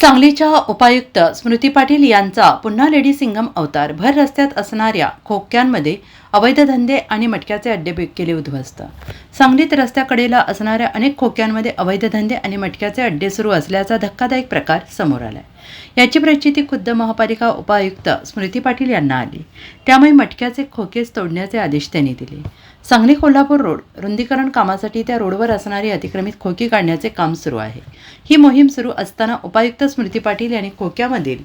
सांगलीच्या उपायुक्त स्मृती पाटील यांचा पुन्हा लेडी सिंगम अवतार भर रस्त्यात असणाऱ्या खोक्यांमध्ये अवैध धंदे आणि मटक्याचे अड्डे बे- केले उद्ध्वस्त. सांगलीत रस्त्याकडेला असणाऱ्या अनेक खोक्यांमध्ये अवैध धंदे आणि मटक्याचे अड्डे सुरू असल्याचा धक्कादायक प्रकार समोर आला याची प्रचिती खुद्द महापालिका उपायुक्त स्मृती पाटील यांना आली. त्यामुळे मटक्याचे खोकेच तोडण्याचे आदेश त्यांनी दिले. सांगली कोल्हापूर रोड रुंदीकरण कामासाठी त्या रोडवर असणारी अतिक्रमित खोकी काढण्याचे काम सुरू आहे. ही मोहीम सुरू असताना उपायुक्त स्मृती पाटील यांनी खोक्यामधील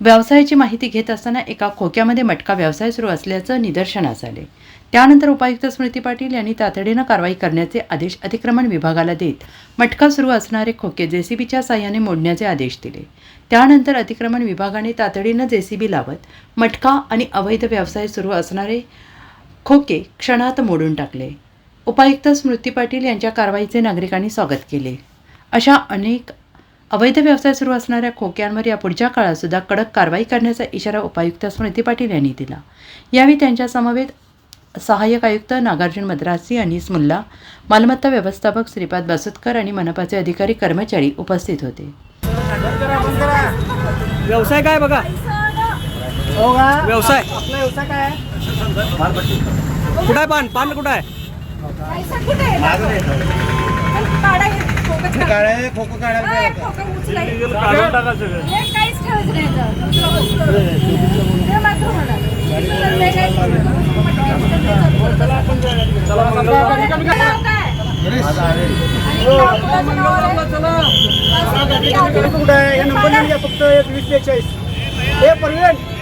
व्यवसायाची माहिती घेत असताना एका खोक्यामध्ये मटका व्यवसाय सुरू असल्याचं निदर्शनास आले. त्यानंतर उपायुक्त स्मृती पाटील यांनी तातडीनं कारवाई करण्याचे आदेश अतिक्रमण विभागाला देत मटका सुरू असणारे खोके जेसीबीच्या साह्याने मोडण्याचे आदेश दिले. त्यानंतर अतिक्रमण विभागाने तातडीनं जेसीबी लावत मटका आणि अवैध व्यवसाय सुरू असणारे खोके क्षणात मोडून टाकले. उपायुक्त स्मृती पाटील यांच्या कारवाईचे नागरिकांनी स्वागत केले. अशा अनेक अवैध व्यवसाय सुरू असणाऱ्या खोक्यांवर या पुढच्या काळात सुद्धा कडक कारवाई करण्याचा इशारा उपायुक्त स्मृती पाटील यांनी दिला. यावेळी त्यांच्या समवेत सहाय्यक आयुक्त नागार्जुन मद्रासी अनिस मुल्ला मालमत्ता व्यवस्थापक श्रीपाद बासुतकर आणि मनपाचे अधिकारी कर्मचारी उपस्थित होते. व्यवसाय काय बघा? हो व्यवसाय. आपला व्यवसाय काय आहे? कुठं आहे पान? पान कुठं आहे? हे खोकं काढायला काय काय फोकस उचलाय? हे काहीच ठेवायचं नाही याच्यावर. हे मात्र होणार. तर हे काहीच होणार. नाव काय? आणि कुणाचं नाव आहे? कुठं आहे? हे नंबर लिहून घ्या फक्त एक वीस बेचाळीस. हे परवीन.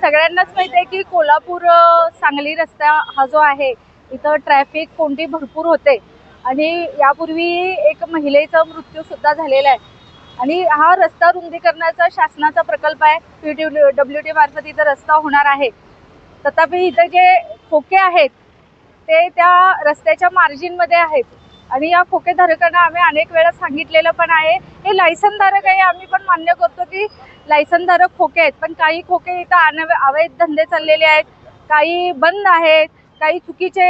सगळ्यांनाच माहिती आहे की कोल्हापूर सांगली रस्ता हा जो आहे इथं ट्रॅफिक कोणती भरपूर होते. आणि यापूर्वी एक महिलेचा मृत्यू सुद्धा झालेला आहे. आणि हा रस्ता रुंदीकरणाचा शासनाचा प्रकल्प आहे. पी डब्ल्यू टी मार्फत इथं रस्ता होणार आहे. तथापि इथं जे खोके आहेत ते त्या रस्त्याच्या मार्जिनमध्ये आहेत. आणि या खोकेधारकांना आम्ही अनेक वेळा सांगितलेलं पण आहे. हे लायसनधारक आहे आम्ही पण मान्य करतो की लायसनधारक खोके आहेत. पण काही खोके इथं अनव अवैध धंदे चाललेले आहेत. काही बंद आहेत. काही चुकीचे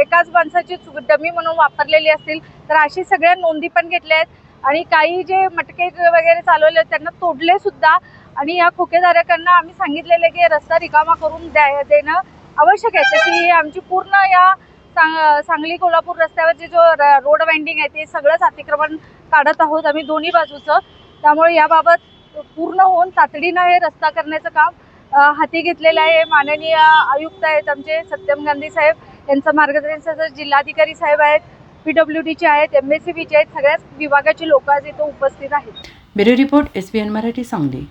एकाच माणसाची चुक डमी म्हणून वापरलेली असतील. तर अशी सगळ्या नोंदी पण घेतल्या आहेत. आणि काही जे मटके वगैरे चालवले आहेत, त्यांना तोडले सुद्धा. आणि या खोकेधारकांना आम्ही सांगितलेलं की रस्ता रिकामा करून द्या देणं आवश्यक आहे. तशी आमची पूर्ण या सांग सांगली कोल्हापूर रस्त्यावरची जो र- रोड वाइंडिंग आहे ते सगळंच अतिक्रमण काढत आहोत आम्ही दोन्ही बाजूचं. त्यामुळे याबाबत पूर्ण होऊन तातडीनं हे रस्ता करण्याचं काम हाती घेतलेलं आहे. माननीय आयुक्त आहेत आमचे सत्यम गांधी साहेब यांचं मार्गदर्शन जिल्हाधिकारी साहेब आहेत पी डब्ल्यू डीचे आहेत एम एस सी बीचे आहेत सगळ्याच विभागाची लोक आज इथं उपस्थित आहेत. Bureau report S B N Marathi Sangli.